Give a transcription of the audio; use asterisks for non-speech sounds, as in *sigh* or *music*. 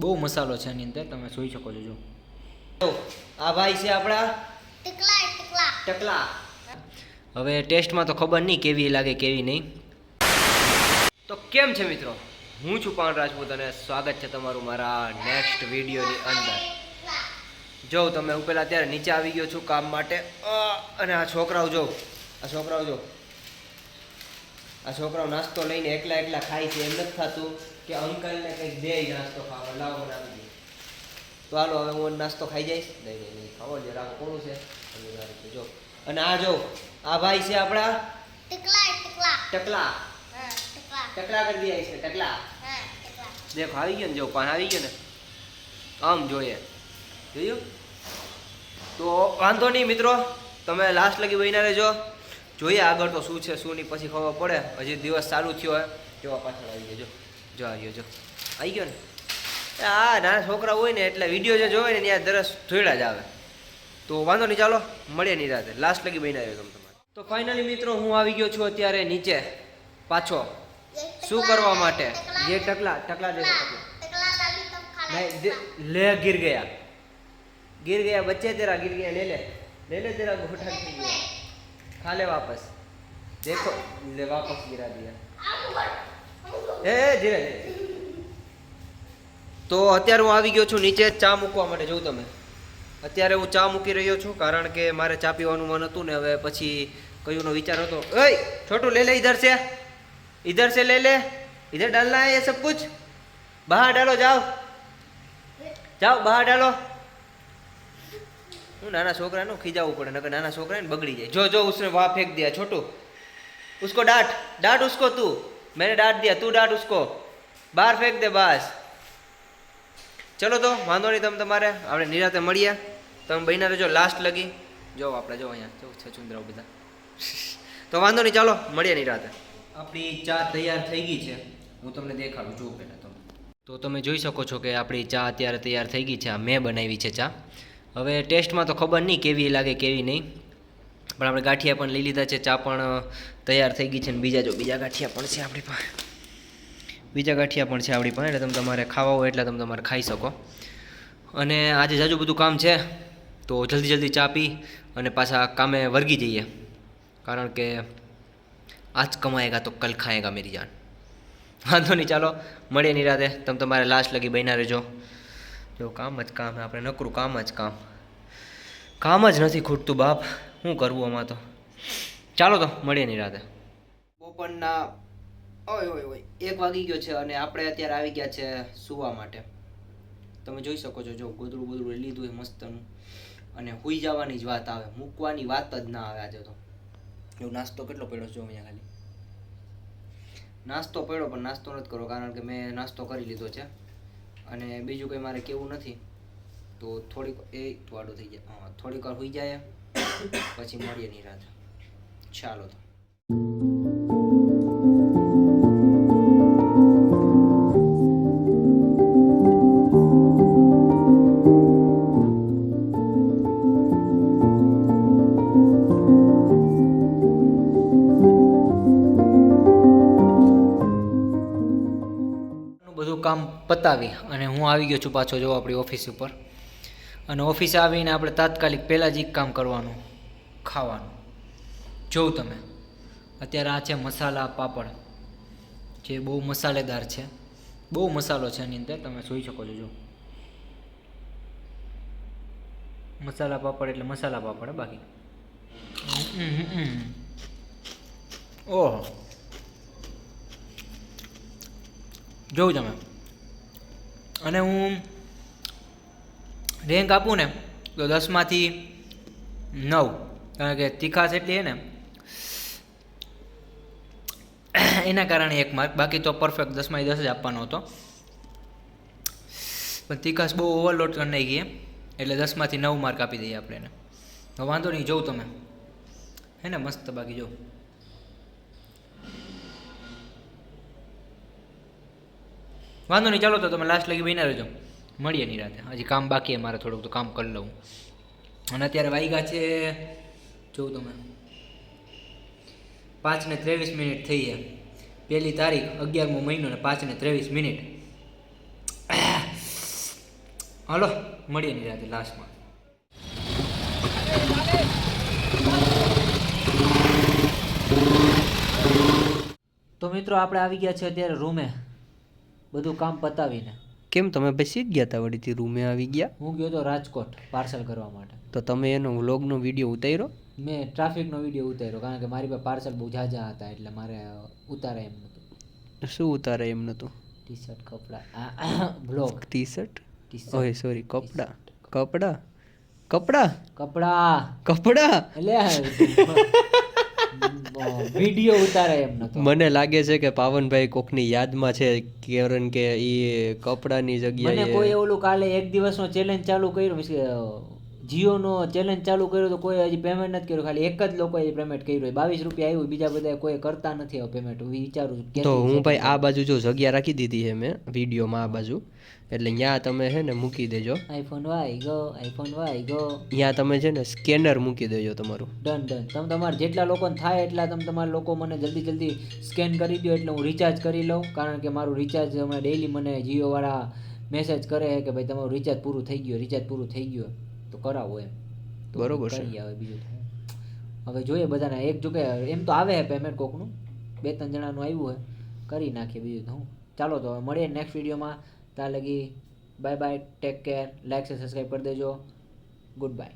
બહુ મસાલો છે એની અંદર તમે જોઈ શકો છો જો. આ ભાઈ છે આપણા? ટકલા ટકલા. ટકલા. હવે ટેસ્ટમાં તો ખબર નહીં કેવી લાગે કેવી નહીં. તો કેમ છે મિત્રો? હું છું પાન રાજપૂત અને સ્વાગત છે તમારું મારા નેક્સ્ટ વિડીયોની અંદર. જો તમે હું પહેલાં અત્યારે નીચે આવી ગયો છું કામ માટે. અને આ છોકરાઓ જો આ છોકરાઓ જો. આ છોકરાઓ નાસ્તો લઈને એકલા એકલા ખાય છે એમ નથી થતું. કે અંકલને કંઈક દે નાસ્તો ખાવા લાવો બનાવી દે. તો હાલો હવે હું નાસ્તો ખાઈ જઈશ. નહીં નહીં નહીં ખાવો જ રાખો કોનું છે? જો. અને આ જો આ ભાઈ છે આપણા? ટકલા ટકલા. ટકલા. ટકલા. કરી દે છે ટકલા. દેખો આવી ગયો ને જો પાન આવી ગયો ને. આમ જોઈએ. જોયું? તો વાંધો નહીં મિત્રો. તમે લાસ્ટ લગી બહીને રહેજો. જોઈએ આગળ તો શું છે શું નહીં પછી ખબર પડે. હજી દિવસ ચાલુ થયો હોય જોવા પાછળ આવી ગયો જો આવ્યો જો આવી ગયો ને? આ નાના છોકરા હોય ને એટલે વીડિયો જે જોવે ને ત્યાં દરસ ધોયડા જ આવે. તો વાંધો નહીં ચાલો. મળીએ નહીં રાતે લાસ્ટ લગી બહીને આવ્યો તમે તમારે. તો ફાઇનલી મિત્રો હું આવી ગયો છું અત્યારે નીચે પાછો. શું કરવા માટે? જે ટકલા ટકલા દેખો ટકલા લે ગીર ગયા. ગીર ગયા બચ્ચે તેરા ગીર ગયા લે લે. લે લે તેરા ગોઠા ગીર ગયા. ખા લે વાપસ. દેખો લે વાપસ ગિરા દિયા એ, ધીરે તો અત્યારે હું આવી ગયો છું નીચે ચા મૂકવા માટે, જોઉં તમે. અત્યારે હું ચા મૂકી રહ્યો છું, કારણ કે મારે ચા પીવાનું મન હતું ને, હવે પછી કયુંનો વિચાર હતો. ઓય, છોટું, લે લે ઇધર સે ઇધર સે લે લે. ઇધર ડાલના એ સબ કુછ બહાર ડાલો, જાઓ. જાઓ, બહાર ડાલો. હું નાના છોકરાનું ખીજાવવું પડે, નકર નાના છોકરાને બગડી જાય. જો જો, ઉસને વાહ ફેંક દે છોટું. ઉસકો ડાટ ડાટ ઉસકો તું. मैंने डांट दिया तू डांट उसको બહાર ફેંક દે બસ ચલો તો વાંધો નહીં તમે તમારે આપણે નિરાતે મળીએ તમે બહીના રહેજો લાસ્ટ લગી જો આપણે જો અહીંયા જો છચુંદરાઓ બધા તો વાંધો નહીં ચાલો મળીએ નિરાતે આપણી ચા તૈયાર થઈ ગઈ છે હું તમને દેખાડું જોઉં પહેલાં તમે તો તમે જોઈ શકો છો કે આપણી ચા અત્યારે તૈયાર થઈ ગઈ છે આ મેં બનાવી છે ચા હવે ટેસ્ટમાં તો ખબર નહીં કેવી લાગે કેવી નહીં પણ આપણે ગાંઠિયા પણ લઈ લીધા છે. ચા પણ તૈયાર થઈ ગઈ છે ને બીજા જો, બીજા ગાંઠિયા પણ છે આપણી પાસે. બીજા ગાંઠિયા પણ છે આપણી પાસે, એટલે તમે તમારે ખાવા હોય એટલે તમે તમારે ખાઈ શકો. અને આજે જાજુ બધું કામ છે, તો જલ્દી જલ્દી ચા પી અને પાછા કામે વર્ગી જઈએ. કારણ કે આજ કમાએગા તો કલ ખાએગા મેરી જાન. વાંધો નહીં, ચાલો, મળીએ નિરાતે તમે તમારે લાસ્ટ લગી બન્યા રહેજો. જો કામ જ કામ આપણે નકરું કામ જ કામ. કામ જ નથી ખૂટતું બાપ. શું કરવું આમાં તો? ચાલો તો, મળીએ નિરાતે બપોરના, ઓય ઓય ઓય, એક વાગી ગયો છે અને આપણે અત્યારે આવી ગયા છે સુવા માટે. તમે જોઈ શકો છો, જો ગોદડું ગોદડું લીધું એ મસ્તનું. અને હુઈ જવાની જ વાત આવે, મૂકવાની વાત જ ના આવે આજે તો. જો નાસ્તો કેટલો પડ્યો જો અહીંયા ખાલી? નાસ્તો પડ્યો, પણ નાસ્તો નથી કરો કારણ કે મેં નાસ્તો કરી લીધો છે. અને બીજું કંઈ મારે કેવું નથી. તો થોડીક, એ વાડું થઈ જાય. થોડીક વાર હોઈ જાય. પછી મળીએ નિરાંત. ચાલો તો. બધું કામ પતાવી અને હું આવી ગયો છું પાછો જો આપણી ઓફિસ ઉપર. અને ઓફિસે આવીને આપણે તાત્કાલિક પહેલાં જ એક કામ કરવાનું. ખાવાનું. જોઉં તમે. અત્યારે આ છે મસાલા પાપડ, જે બહુ મસાલેદાર છે. બહુ મસાલો છે એની અંદર, તમે જોઈ શકો છો, જો. મસાલા પાપડ એટલે મસાલા પાપડ, બાકી. ઓહો. જોઉં તમે. અને હું રેન્ક આપું ને, તો દસમાંથી નવ. કારણ કે તીખાશ એટલી ને, એના કારણે એક માર્ક બાકી તો પરફેક્ટ દસમાંથી દસ જ આપવાનો હતો. પણ તીખાશ બહુ ઓવરલોડ કરી નાખી એટલે દસમાંથી નવ માર્ક આપી દઈએ આપણે એને. વાંધો નહીં, જોઉં તમે. હે ને, મસ્ત બાકી જો વાંધો નહીં, ચાલો તો તમે લાસ્ટ લગી બહીને રહેજો. મળીએ નહીં રાતે હજી કામ બાકી મારે થોડુંક, તો કામ કરી લઉં. અને અત્યારે વાઈગા છે જોઉં તમે પાંચ ને ત્રેવીસ મિનિટ થઈ છે પહેલી તારીખ અગિયારમો મહિનો ને પાંચ ને ત્રેવીસ મિનિટ. હાલો મળીએ નહીં રાતે લાસ્ટમાં. તો મિત્રો આપણે આવી ગયા છે અત્યારે રૂમે. બધું કામ પતાવીને. કેમ તમે બેસી જ ગયા હતા વળીથી? રૂમે આવી ગયા? હું ગયો તો રાજકોટ પાર્સલ કરવા માટે. તો તમે એનો વ્લોગનો વીડિયો ઉતાર્યો? મેં ટ્રાફિકનો વીડિયો ઉતાર્યો કારણ કે મારી પાસે પાર્સલ બહુ ઝાઝા હતા એટલે મારે ઉતારે એમ નહોતું. શું ઉતારે એમ નતું ટી શર્ટ કપડાં *coughs* બ્લોક ટી શર્ટ ઓય સોરી કપડા. કપડા? કપડા? કપડાં. કપડા? એટલે વીડિયો ઉતારે એમ નતો મને લાગે છે કે પાવનભાઈ કોકની યાદમાં છે કારણ કે એ કપડાની મને જગ્યાએ કોઈ ઓલું કાલે એક દિવસનો ચેલેન્જ ચાલુ કર્યું જીઓનો ચેલેન્જ ચાલુ કર્યો તો કોઈ હજી પેમેન્ટ નથી કર્યું ખાલી એક જ લોકોએ પેમેન્ટ કર્યું બાવીસ રૂપિયા આવ્યું બીજા બધા કોઈ કરતા નથી હવે પેમેન્ટ હું વિચારું તો હું ભાઈ આ બાજુ જો જગ્યા રાખી દીધી છે મેં વિડીયોમાં આ બાજુ. એટલે ત્યાં તમે છે ને મૂકી દેજો. IPhone why go iPhone why go. ત્યાં તમે છે ને સ્કેનર મૂકી દેજો તમારું. ડન ડન તમે તમારે જેટલા લોકોને થાય એટલા તમે તમારા લોકો મને જલ્દી જલ્દી સ્કેન કરી દો એટલે હું રિચાર્જ કરી લઉં. કારણ કે મારું રિચાર્જ હમણાં ડેઈલી મને જીઓવાળા મેસેજ કરે છે કે ભાઈ તમારું રિચાર્જ પૂરું થઈ ગયું રિચાર્જ પૂરું થઈ ગયું. કરાવો એમ. તો બરોબર છે. આવે બીજું થાય હવે જોઈએ બધાને. એક જો કે એમ તો આવે હે પેમેન્ટ કોકનું. બે ત્રણ જણાનું આવ્યું હોય. કરી નાખીએ બીજું તો હું. ચાલો તો હવે મળીએ નેક્સ્ટ વિડીયોમાં ત્યાં લગી bye bye take care like છે સબસ્ક્રાઈબ કરી દેજો. Good bye